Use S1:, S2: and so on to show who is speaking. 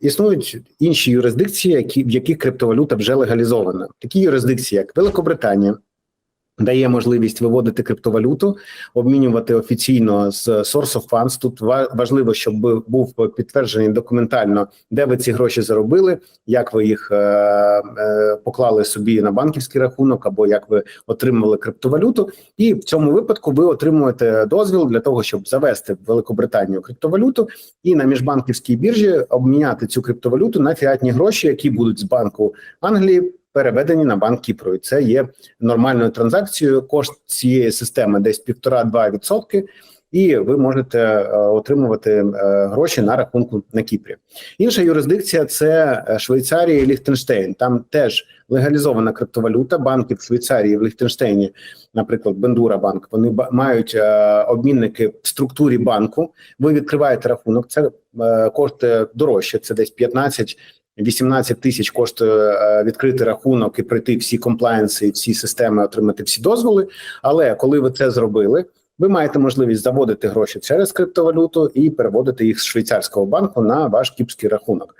S1: Існують інші юрисдикції, які в яких криптовалюта вже легалізована. Такі юрисдикції, як Великобританія, дає можливість виводити криптовалюту, обмінювати офіційно з Source of Funds. Тут ва- важливо, щоб був підтверджений документально, де ви ці гроші заробили, як ви їх е, е, поклали собі на банківський рахунок, або як ви отримували криптовалюту. І в цьому випадку ви отримуєте дозвіл для того, щоб завести в Великобританію криптовалюту і на міжбанківській біржі обміняти цю криптовалюту на фіатні гроші, які будуть з банку Англії. Переведені на банк Кіпру, і це є нормальною транзакцією. Кошт цієї системи десь 1,5-2 відсотки, і ви можете е, отримувати е, гроші на рахунку на Кіпрі. Інша юрисдикція це е, Швейцарія і Ліхтенштейн. Там теж легалізована криптовалюта. Банки в Швейцарії в Ліхтенштейні, наприклад, Бендура банк. Вони мають обмінники в структурі банку. Ви відкриваєте рахунок. Це коштує дорожче. Це десь 15 18 тисяч коштує е, відкрити рахунок і пройти всі комплаєнси, всі системи, отримати всі дозволи. Але коли ви це зробили, ви маєте можливість заводити гроші через криптовалюту і переводити їх з швейцарського банку на ваш кіпський рахунок.